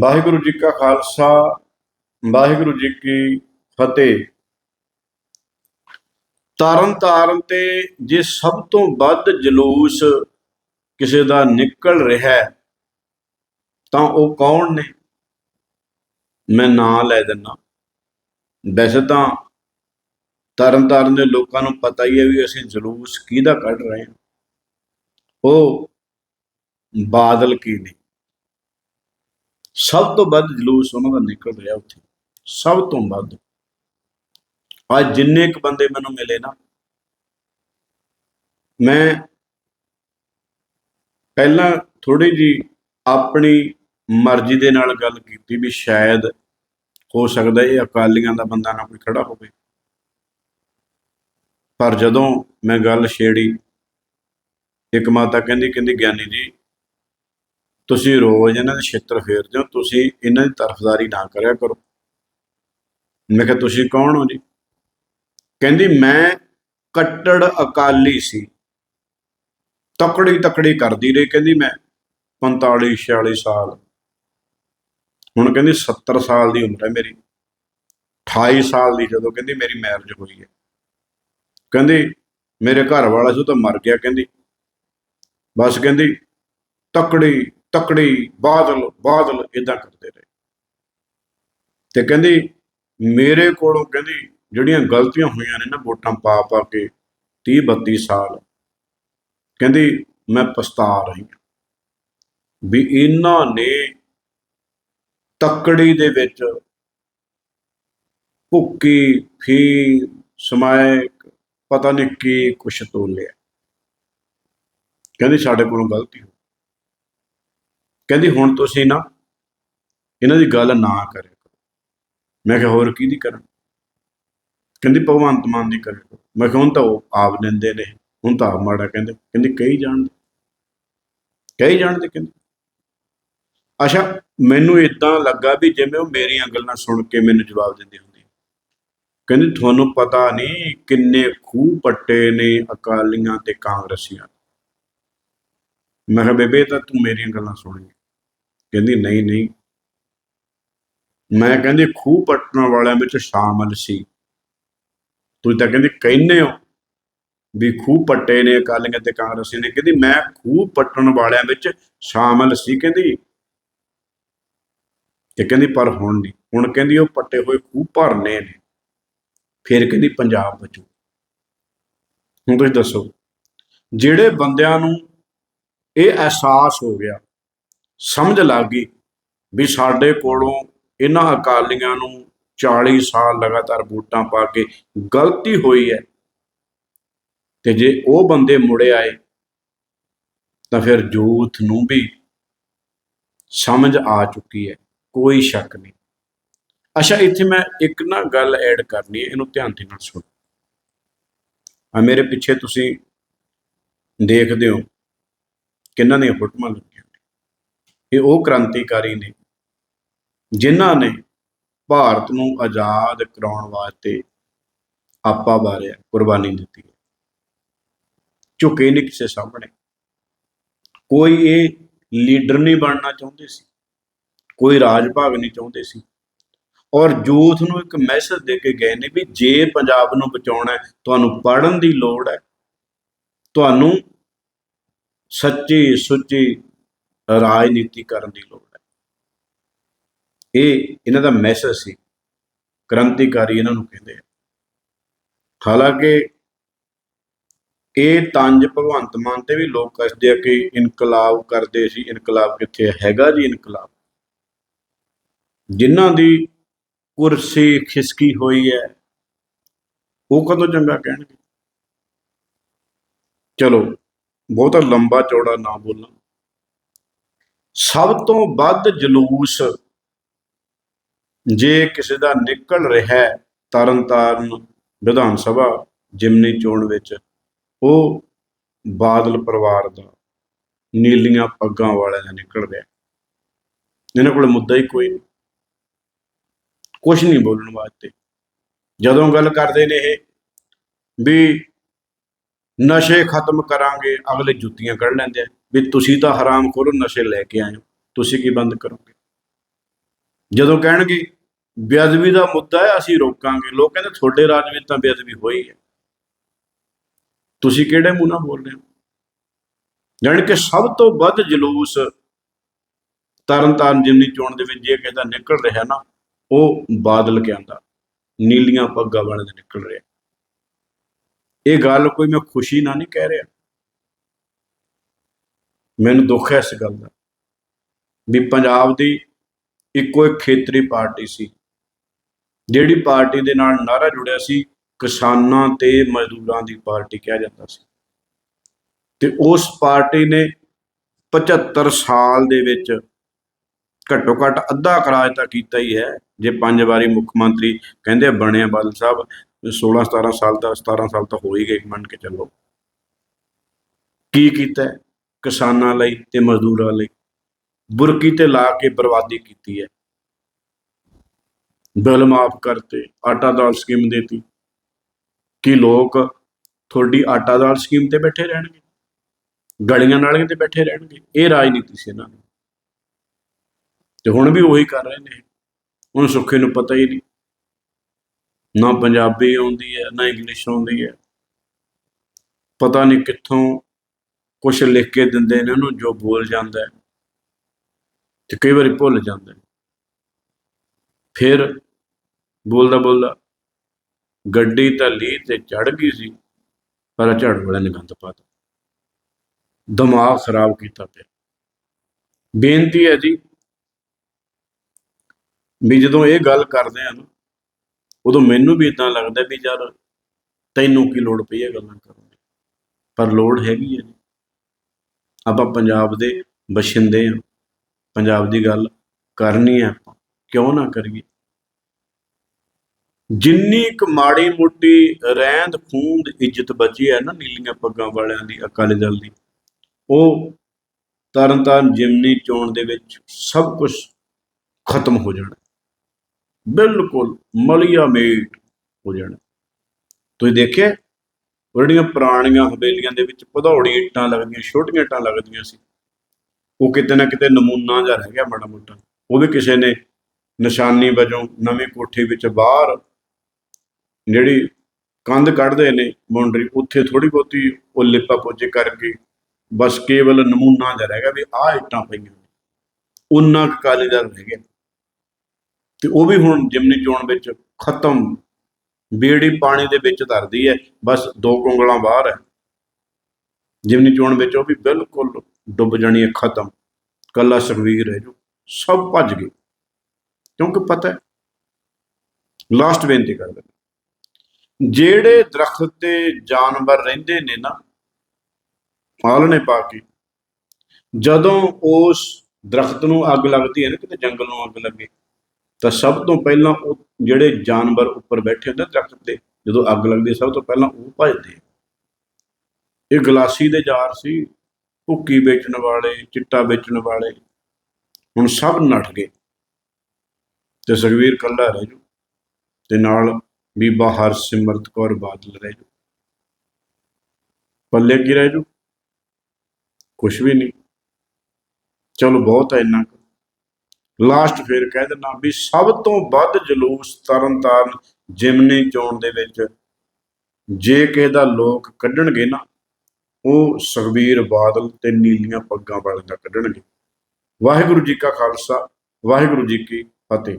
ਵਾਹਿਗੁਰੂ ਜੀ ਕਾ ਖਾਲਸਾ, ਵਾਹਿਗੁਰੂ ਜੀ ਕੀ ਫਤਿਹ। ਤਰਨ ਤਾਰਨ ਤੇ ਜੇ ਸਭ ਤੋਂ ਵੱਧ ਜਲੂਸ ਕਿਸੇ ਦਾ ਨਿਕਲ ਰਿਹਾ ਤਾਂ ਉਹ ਕੌਣ ਨੇ? ਮੈਂ ਨਾਂ ਲੈ ਦਿੰਦਾ। ਵੈਸੇ ਤਾਂ ਤਰਨ ਤਾਰਨ ਦੇ ਲੋਕਾਂ ਨੂੰ ਪਤਾ ਹੀ ਹੈ ਵੀ ਅਸੀਂ ਜਲੂਸ ਕਿਹਦਾ ਕੱਢ ਰਹੇ ਹਾਂ। ਉਹ ਬਾਦਲ ਕੀ ਨੇ? ਸਭ ਤੋਂ ਵੱਧ ਜਲੂਸ ਉਹਨਾਂ ਦਾ ਨਿਕਲ ਰਿਹਾ ਉੱਥੇ। ਸਭ ਤੋਂ ਵੱਧ। ਅੱਜ ਜਿੰਨੇ ਕੁ ਬੰਦੇ ਮੈਨੂੰ ਮਿਲੇ ਨਾ, ਮੈਂ ਪਹਿਲਾਂ ਥੋੜੀ ਜੀ ਆਪਣੀ ਮਰਜ਼ੀ ਦੇ ਨਾਲ ਗੱਲ ਕੀਤੀ ਵੀ ਸ਼ਾਇਦ ਹੋ ਸਕਦਾ ਇਹ ਅਕਾਲੀਆਂ ਦਾ ਬੰਦਾ ਨਾ ਕੋਈ ਖੜਾ ਹੋਵੇ। ਪਰ ਜਦੋਂ ਮੈਂ ਗੱਲ ਛੇੜੀ, ਇੱਕ ਮਾਤਾ ਕਹਿੰਦੀ ਕਹਿੰਦੀ ਗਿਆਨੀ ਜੀ ਤੁਸੀਂ ਰੋਜ਼ ਇਹਨਾਂ ਦੇ ਛੇਤਰ ਫੇਰਦੇ ਹੋ, ਤੁਸੀਂ ਇਹਨਾਂ ਦੀ ਤਰਫਦਾਰੀ ਨਾ ਕਰਿਆ ਕਰੋ। ਮੈਂ ਕਿਹਾ, ਤੁਸੀਂ ਕੌਣ ਹੋ ਜੀ? ਕਹਿੰਦੀ, ਮੈਂ ਕੱਟੜ ਅਕਾਲੀ ਸੀ। ਤਕੜੀ ਤਕੜੀ ਕਰਦੀ ਰਹੀ। ਕਹਿੰਦੀ, ਮੈਂ 45 46 ਸਾਲ। ਹੁਣ ਕਹਿੰਦੀ 70 ਸਾਲ ਦੀ ਉਮਰ ਹੈ ਮੇਰੀ। 28 ਸਾਲ ਦੀ ਜਦੋਂ ਕਹਿੰਦੀ, ਮੇਰੀ ਮੈਰਿਜ ਹੋਈ ਹੈ। ਕਹਿੰਦੀ, ਮੇਰੇ ਘਰ ਵਾਲਾ ਸੀ, ਉਹ ਤਾਂ ਮਰ ਗਿਆ। ਕਹਿੰਦੀ, ਬਸ ਕਹਿੰਦੀ, ਤਕੜੀ ਤਕੜੀ ਬਾਦਲ ਬਾਦਲ ਇਦਾਂ ਕਰਦੇ ਰਹੇ। ਤੇ ਕਹਿੰਦੀ, ਮੇਰੇ ਕੋਲੋਂ ਕਹਿੰਦੀ, ਜਿਹੜੀਆਂ ਗਲਤੀਆਂ ਹੋਈਆਂ ਨੇ ਨਾ ਵੋਟਾਂ ਪਾ ਪਾ ਕੇ 30 32 ਸਾਲ, ਕਹਿੰਦੀ, ਮੈਂ ਪਛਤਾ ਰਹੀ ਹਾਂ। ਵੀ ਇਹਨਾਂ ਨੇ ਤਕੜੀ ਦੇ ਵਿੱਚ ਭੁੱਕੀ ਫੀ ਸਮਾਇਕ, ਪਤਾ ਨਹੀਂ ਕੀ ਕੁਛ ਤੋਲਿਆ। ਕਹਿੰਦੀ, ਸਾਡੇ ਕੋਲੋਂ ਗਲਤੀ ਕਹਿੰਦੀ, ਹੁਣ ਤੁਸੀਂ ਨਾ ਇਹਨਾਂ ਦੀ ਗੱਲ ਨਾ ਕਰਿਓ ਮੈਂ ਕਿਹਾ, ਹੋਰ ਕਿਹਦੀ ਕਰਾਂ ਕਹਿੰਦੀ, ਭਗਵੰਤ ਮਾਨ ਦੀ ਕਰਿਓ ਮੈਂ ਕਿਹਾ, ਹੁਣ ਤਾਂ ਉਹ ਆਪ ਦਿੰਦੇ ਨੇ। ਹੁਣ ਤਾਂ ਆਪ ਮਾੜਾ ਕਹਿੰਦੇ। ਕਹਿੰਦੀ ਕਈ ਜਾਣਦੇ ਕਈ ਜਾਣਦੇ ਕਹਿੰਦੇ। ਅੱਛਾ, ਮੈਨੂੰ ਇਦਾਂ ਲੱਗਾ ਵੀ ਜਿਵੇਂ ਉਹ ਮੇਰੀਆਂ ਗੱਲਾਂ ਸੁਣ ਕੇ ਮੈਨੂੰ ਜਵਾਬ ਦਿੰਦੀ ਹੁੰਦੀ। ਕਹਿੰਦੀ, ਤੁਹਾਨੂੰ ਪਤਾ ਨਹੀਂ ਕਿੰਨੇ ਖੂਹ ਪੱਟੇ ਨੇ ਅਕਾਲੀਆਂ ਤੇ ਕਾਂਗਰਸੀਆਂ ਮੈਂ ਕਿਹਾ, ਬੇਬੇ ਤਾਂ ਤੂੰ ਮੇਰੀਆਂ ਗੱਲਾਂ ਸੁਣੀ ਕਹਿੰਦੀ, ਨਹੀਂ ਨਹੀਂ। ਮੈਂ ਕਹਿੰਦੀ, ਖੂਹ ਪੱਟਣ ਵਾਲਿਆਂ ਵਿੱਚ ਸ਼ਾਮਲ ਸੀ। ਤੁਸੀਂ ਤਾਂ ਕਹਿੰਦੀ, ਕਹਿੰਦੇ ਹੋ ਵੀ ਖੂਹ ਪੱਟੇ ਨੇ ਅਕਾਲੀਆਂ ਤੇ ਕਾਂਗਰਸੀ ਨੇ। ਕਹਿੰਦੀ, ਮੈਂ ਖੂਹ ਪੱਟਣ ਵਾਲਿਆਂ ਵਿੱਚ ਸ਼ਾਮਲ ਸੀ। ਕਹਿੰਦੀ। ਤੇ ਕਹਿੰਦੀ, ਪਰ ਹੁਣ ਨਹੀਂ। ਹੁਣ ਕਹਿੰਦੀ, ਉਹ ਪੱਟੇ ਹੋਏ ਖੂਹ ਭਰਨੇ ਨੇ। ਫਿਰ ਕਹਿੰਦੀ, ਪੰਜਾਬ ਬਚੂ ਹੁਣ ਤੁਸੀਂ ਦੱਸੋ, ਜਿਹੜੇ ਬੰਦਿਆਂ ਨੂੰ ਇਹ ਅਹਿਸਾਸ ਹੋ ਗਿਆ ਸਮਝ ਲੱਗ ਗਈ ਵੀ ਸਾਡੇ ਕੋਲੋਂ ਇਹਨਾਂ ਅਕਾਲੀਆਂ ਨੂੰ 40 ਸਾਲ ਲਗਾਤਾਰ ਵੋਟਾਂ ਪਾ ਕੇ ਗਲਤੀ ਹੋਈ ਹੈ। ਤੇ ਜੇ ਉਹ ਬੰਦੇ ਮੁੜੇ ਆਏ, ਤਾਂ ਫਿਰ ਜੂਥ ਨੂੰ ਵੀ ਸਮਝ ਆ ਚੁੱਕੀ ਹੈ, ਕੋਈ ਸ਼ੱਕ ਨਹੀਂ। ਅੱਛਾ, ਇੱਥੇ ਮੈਂ ਇੱਕ ਨਾ ਗੱਲ ਐਡ ਕਰਨੀ ਹੈ, ਇਹਨੂੰ ਧਿਆਨ ਦੇ ਨਾਲ ਸੁਣੋ। ਆ ਮੇਰੇ ਪਿੱਛੇ ਤੁਸੀਂ ਦੇਖਦੇ ਹੋ ਕਿੰਨਾਂ ਦੀਆਂ ਫੋਟੋਆਂ ਲੱਗੀਆਂ। ਇਹ ਉਹ ਕ੍ਰਾਂਤੀਕਾਰੀ ਨੇ, ਜਿਨ੍ਹਾਂ ਨੇ ਭਾਰਤ ਨੂੰ ਆਜ਼ਾਦ ਕਰਾਉਣ ਵਾਸਤੇ ਆਪਾ ਬਾਰਿਆ ਕੁਰਬਾਨੀ ਦਿੱਤੀ ਹੈ। ਝੁਕੇ ਨਹੀਂ ਕਿਸੇ ਸਾਹਮਣੇ। ਕੋਈ ਇਹ ਲੀਡਰ ਨਹੀਂ ਬਣਨਾ ਚਾਹੁੰਦੇ ਸੀ, ਕੋਈ ਰਾਜ ਭਾਗ ਨਹੀਂ ਚਾਹੁੰਦੇ ਸੀ। ਔਰ ਯੂਥ ਨੂੰ ਇੱਕ ਮੈਸੇਜ ਦੇ ਕੇ ਗਏ ਨੇ ਵੀ ਜੇ ਪੰਜਾਬ ਨੂੰ ਬਚਾਉਣਾ ਹੈ, ਤੁਹਾਨੂੰ ਪੜ੍ਹਨ ਦੀ ਲੋੜ ਹੈ, ਤੁਹਾਨੂੰ ਸੱਚੀ ਸੁੱਚੀ ਰਾਜਨੀਤੀ ਕਰਨ ਦੀ ਲੋੜ ਹੈ। ਇਹ ਇਹਨਾਂ ਦਾ ਮੈਸੇਜ ਸੀ। ਕ੍ਰਾਂਤੀਕਾਰੀ ਇਹਨਾਂ ਨੂੰ ਕਹਿੰਦੇ ਆ। ਹਾਲਾਂਕਿ ਇਹ ਤੰਜ ਭਗਵੰਤ ਮਾਨ ਤੇ ਵੀ ਲੋਕ ਕੱਸਦੇ ਆ ਕਿ ਇਨਕਲਾਬ ਕਰਦੇ ਸੀ। ਇਨਕਲਾਬ ਕਿੱਥੇ ਹੈਗਾ ਜੀ ਇਨਕਲਾਬ। ਜਿਨ੍ਹਾਂ ਦੀ ਕੁਰਸੀ ਖਿਸਕੀ ਹੋਈ ਹੈ, ਉਹ ਕਦੋਂ ਚੰਗਾ ਕਹਿਣਗੇ? ਚਲੋ, ਬਹੁਤਾ ਲੰਬਾ ਚੌੜਾ ਨਾ ਬੋਲਾਂ ਸਭ ਤੋਂ ਵੱਧ ਜਲੂਸ ਜੇ ਕਿਸੇ ਦਾ ਨਿਕਲ ਰਿਹਾ ਹੈ ਤਰਨਤਾਰਨ ਵਿਧਾਨ ਸਭਾ ਜਿਮਨੀ ਚੋਣ ਵਿੱਚ, ਉਹ ਬਾਦਲ ਪਰਿਵਾਰ ਦਾ ਨੀਲੀਆਂ ਪੱਗਾਂ ਵਾਲਿਆਂ ਦਾ ਨਿਕਲ ਰਿਹਾ ਇਹਨਾਂ ਕੋਲ ਮੁੱਦਾ ਹੀ ਕੋਈ ਨਹੀਂ। ਕੁਝ ਨਹੀਂ ਬੋਲਣ ਵਾਸਤੇ। ਜਦੋਂ ਗੱਲ ਕਰਦੇ ਨੇ ਇਹ ਵੀ ਨਸ਼ੇ ਖਤਮ ਕਰਾਂਗੇ, ਅਗਲੇ ਜੁੱਤੀਆਂ ਕੱਢ ਲੈਂਦੇ ਆ। ਵੀ ਤੁਸੀਂ ਤਾਂ ਹਰਾਮ ਖੋਰੋ ਨਸ਼ੇ ਲੈ ਕੇ ਆਏ ਹੋ ਤੁਸੀਂ ਕੀ ਬੰਦ ਕਰੋਗੇ? ਜਦੋਂ ਕਹਿਣਗੇ, ਬੇਅਦਬੀ ਦਾ ਮੁੱਦਾ ਹੈ, ਅਸੀਂ ਰੋਕਾਂਗੇ। ਲੋਕ ਕਹਿੰਦੇ, ਤੁਹਾਡੇ ਰਾਜ ਵਿੱਚ ਤਾਂ ਬੇਅਦਬੀ ਹੋਈ ਹੈ। ਤੁਸੀਂ ਕਿਹੜੇ ਮੂੰਹ ਨਾਲ ਬੋਲ ਰਹੇ ਹੋ? ਜਾਣੀ ਕਿ ਸਭ ਤੋਂ ਵੱਧ ਜਲੂਸ ਤਰਨਤਾਰਨ ਜਿਮਨੀ ਚੋਣ ਦੇ ਵਿੱਚ ਜੇ ਕਹਿੰਦਾ ਨਿਕਲ ਰਿਹਾ ਨਾ, ਉਹ ਬਾਦਲ ਕਹਿੰਦਾ ਨੀਲੀਆਂ ਪੱਗਾਂ ਵਾਲੇ ਦੇ ਨਿਕਲ ਰਿਹਾ। ਇਹ ਗੱਲ ਕੋਈ ਮੈਂ ਖੁਸ਼ੀ ਨਾਲ ਨਹੀਂ ਕਹਿ ਰਿਹਾ। ਮੈਨੂੰ ਦੁੱਖ ਹੈ ਇਸ ਗੱਲ ਦਾ ਵੀ ਪੰਜਾਬ ਦੀ ਇੱਕੋ ਇੱਕ ਖੇਤਰੀ ਪਾਰਟੀ ਸੀ, ਜਿਹੜੀ ਪਾਰਟੀ ਦੇ ਨਾਲ ਨਾਰਾ ਜੁੜਿਆ ਸੀ, ਕਿਸਾਨਾਂ ਤੇ ਮਜ਼ਦੂਰਾਂ ਦੀ ਪਾਰਟੀ ਕਿਹਾ ਜਾਂਦਾ ਸੀ। ਤੇ ਉਸ ਪਾਰਟੀ ਨੇ 75 ਸਾਲ ਦੇ ਵਿੱਚ ਘੱਟੋ ਘੱਟ ਅੱਧਾ ਕਰਾਜ ਤਾਂ ਕੀਤਾ ਹੀ ਹੈ, ਜੇ ਪੰਜ ਵਾਰੀ ਮੁੱਖ ਮੰਤਰੀ ਕਹਿੰਦੇ ਬਣਿਆ ਬਾਦਲ ਸਾਹਿਬ 16 17 ਸਾਲ ਤਾਂ 17 ਸਾਲ ਤਾਂ ਹੋ ਹੀ ਗਏ ਮੰਨ ਕੇ ਚੱਲੋ। ਕੀ ਕੀਤਾ ਕਿਸਾਨਾਂ ਲਈ ਤੇ ਮਜ਼ਦੂਰਾਂ ਲਈ। ਬੁਰਕੀ ਤੇ ਲਾ ਕੇ ਬਰਬਾਦੀ ਕੀਤੀ ਹੈ। ਬਿੱਲ ਮਾਫ ਕਰਤੇ, ਆਟਾ ਦਾਲ ਸਕੀਮ ਦੇਤੀ। ਕੀ ਲੋਕ ਤੁਹਾਡੀ ਆਟਾ ਦਾਲ ਸਕੀਮ ਤੇ ਬੈਠੇ ਰਹਿਣਗੇ? ਗਲੀਆਂ ਨਾਲੀਆਂ ਤੇ ਬੈਠੇ ਰਹਿਣਗੇ? ਇਹ ਰਾਜਨੀਤੀ ਸੀ ਇਹਨਾਂ ਦੀ। ਤੇ ਹੁਣ ਵੀ ਉਹੀ ਕਰ ਰਹੇ ਨੇ। ਹੁਣ ਸੁੱਖੇ ਨੂੰ ਪਤਾ ਹੀ ਨਹੀਂ। ਨਾ ਪੰਜਾਬੀ ਆਉਂਦੀ ਹੈ, ਨਾ ਇੰਗਲਿਸ਼ ਆਉਂਦੀ ਹੈ। ਪਤਾ ਨਹੀਂ ਕਿੱਥੋਂ ਕੁਝ ਲਿਖ ਕੇ ਦਿੰਦੇ ਨੇ ਉਹਨੂੰ, ਜੋ ਬੋਲ ਜਾਂਦਾ ਹੈ। ਤੇ ਕਈ ਵਾਰੀ ਭੁੱਲ ਜਾਂਦਾ ਹੈ। ਫਿਰ ਬੋਲਦਾ ਬੋਲਦਾ ਗੱਡੀ ਤਾਂ ਲੀ ਤੇ ਚੜ ਗਈ ਸੀ, ਪਰ ਝੜ ਵਾਲੇ ਨੇ ਗੰਦ ਪਾਤਾ ਦਿਮਾਗ ਖਰਾਬ ਕੀਤਾ ਪਿਆ। ਬੇਨਤੀ ਹੈ ਜੀ ਵੀ ਜਦੋਂ ਇਹ ਗੱਲ ਕਰਦੇ ਆ ਨਾ, ਉਦੋਂ ਮੈਨੂੰ ਵੀ ਇਦਾਂ ਲੱਗਦਾ ਵੀ ਯਾਰ ਤੈਨੂੰ ਕੀ ਲੋੜ ਪਈ ਹੈ ਗੱਲਾਂ ਕਰਨ ਦੀ? ਪਰ ਲੋੜ ਹੈਗੀ ਹੈ ਆਪਾਂ ਪੰਜਾਬ ਦੇ ਬਸ਼ਿੰਦੇ ਹਾਂ। ਪੰਜਾਬ ਦੀ ਗੱਲ ਕਰਨੀ ਹੈ ਆਪਾਂ ਕਿਉਂ ਨਾ ਕਰੀਏ? ਜਿੰਨੀ ਕੁ ਮਾੜੀ ਮੋਟੀ ਰਹਿੰਦ ਖੂੰਦ ਇੱਜ਼ਤ ਬਚੀ ਹੈ ਨਾ ਨੀਲੀਆਂ ਪੱਗਾਂ ਵਾਲਿਆਂ ਦੀ, ਅਕਾਲੀ ਦਲ ਦੀ, ਉਹ ਤਰਨਤਾਰਨ ਜਿਮਨੀ ਚੋਣ ਦੇ ਵਿੱਚ ਸਭ ਕੁਝ ਖਤਮ ਹੋ ਜਾਣਾ। ਬਿਲਕੁਲ ਮਲੀਆ ਮੇਟ ਹੋ ਜਾਣਾ। ਤੁਸੀਂ ਦੇਖਿਆ? ਉਹ ਜਿਹੜੀਆਂ ਪੁਰਾਣੀਆਂ ਹਵੇਲੀਆਂ ਦੇ ਵਿੱਚ ਭਦੌੜੀ ਇੱਟਾਂ ਲੱਗਦੀਆਂ, ਛੋਟੀਆਂ ਇੱਟਾਂ ਲੱਗਦੀਆਂ ਸੀ, ਉਹ ਕਿਤੇ ਨਾ ਕਿਤੇ ਨਮੂਨਾ ਜਿਹਾ ਰਹਿ ਗਿਆ ਮਾੜਾ ਮੋਟਾ। ਉਹ ਵੀ ਕਿਸੇ ਨੇ ਨਿਸ਼ਾਨੀ ਵਜੋਂ ਨਵੀਂ ਕੋਠੀ ਵਿੱਚ ਬਾਹਰ ਜਿਹੜੀ ਕੰਧ ਕੱਢਦੇ ਨੇ ਬਾਉਂਡਰੀ ਉੱਥੇ ਥੋੜੀ ਬਹੁਤੀ ਉਹ ਲਿਪਾ ਪੋਚੇ ਕਰਕੇ ਬਸ ਕੇਵਲ ਨਮੂਨਾ ਜਿਹਾ ਰਹਿ ਗਿਆ ਵੀ ਆਹ ਇੱਟਾਂ ਪਈਆਂ ਨੇ। ਉਹਨਾਂ ਕੁ ਅਕਾਲੀ ਦਲ ਰਹਿ ਗਿਆ। ਤੇ ਉਹ ਵੀ ਹੁਣ ਜਿਮਨੀ ਚੋਣ ਵਿੱਚ ਖਤਮ ਬੇੜੀ ਪਾਣੀ ਦੇ ਵਿੱਚ ਧਰਦੀ ਹੈ, ਬਸ ਦੋ ਕੁੰਗਲਾਂ ਬਾਹਰ ਹੈ। ਜਿਮਨੀ ਚੋਣ ਵਿੱਚ ਉਹ ਵੀ ਬਿਲਕੁਲ ਡੁੱਬ ਜਾਣੀ ਹੈ, ਖਤਮ। ਕੱਲਾ ਸੁਖਵੀਰ ਹੈ ਜੋ ਸਭ ਭੱਜ ਗਏ। ਕਿਉਂਕਿ ਪਤਾ ਹੈ ਲਾਸਟ ਬੇਨਤੀ ਕਰ ਦਿੰਦਾ। ਜਿਹੜੇ ਦਰਖਤ ਤੇ ਜਾਨਵਰ ਰਹਿੰਦੇ ਨੇ ਨਾ ਆਲਣੇ ਪਾ ਕੇ, ਜਦੋਂ ਉਸ ਦਰਖਤ ਨੂੰ ਅੱਗ ਲੱਗਦੀ ਹੈ ਨਾ, ਕਿਤੇ ਜੰਗਲ ਨੂੰ ਅੱਗ ਲੱਗੇ, ਤਾਂ ਸਭ ਤੋਂ ਪਹਿਲਾਂ ਉਹ ਜਿਹੜੇ ਜਾਨਵਰ ਉੱਪਰ ਬੈਠੇ ਹੁੰਦੇ ਦਰਖਤ ਤੇ, ਜਦੋਂ ਅੱਗ ਲੱਗਦੀ ਸਭ ਤੋਂ ਪਹਿਲਾਂ ਉਹ ਭੱਜਦੇ ਇਹ ਗਲਾਸੀ ਦੇ ਜਾਰ ਸੀ, ਭੁੱਕੀ ਵੇਚਣ ਵਾਲੇ, ਚਿੱਟਾ ਵੇਚਣ ਵਾਲੇ, ਹੁਣ ਸਭ ਨੱਠ ਗਏ। ਤੇ ਸੁਖਵੀਰ ਕੱਲਾ ਰਹਿ ਜੂ, ਤੇ ਨਾਲ ਬੀਬਾ ਹਰਸਿਮਰਤ ਕੌਰ ਬਾਦਲ ਰਹਿ ਜੂ। ਪੱਲੇ ਕੀ ਰਹਿ ਜੂ, ਕੁਛ ਵੀ ਨਹੀਂ। ਚਲੋ, ਬਹੁਤ ਹੈ ਇੰਨਾ ਕੁ। ਲਾਸਟ ਫੇਰ ਕਹਿ ਦਿੰਦਾ ਵੀ ਸਭ ਤੋਂ ਵੱਧ ਜਲੂਸ ਤਰਨਤਾਰਨ ਜਿਮਨੀ ਚੋਣ ਦੇ ਵਿੱਚ। ਜੇ ਕਿਸੇ ਦਾ ਲੋਕ ਕੱਢਣਗੇ ਨਾ, ਉਹ ਸੁਖਬੀਰ ਬਾਦਲ ਤੇ ਨੀਲੀਆਂ ਪੱਗਾਂ ਵਾਲਿਆਂ ਦਾ ਕੱਢਣਗੇ। ਵਾਹਿਗੁਰੂ ਜੀ ਕਾ ਖਾਲਸਾ, ਵਾਹਿਗੁਰੂ ਜੀ ਕੀ ਫਤਿਹ।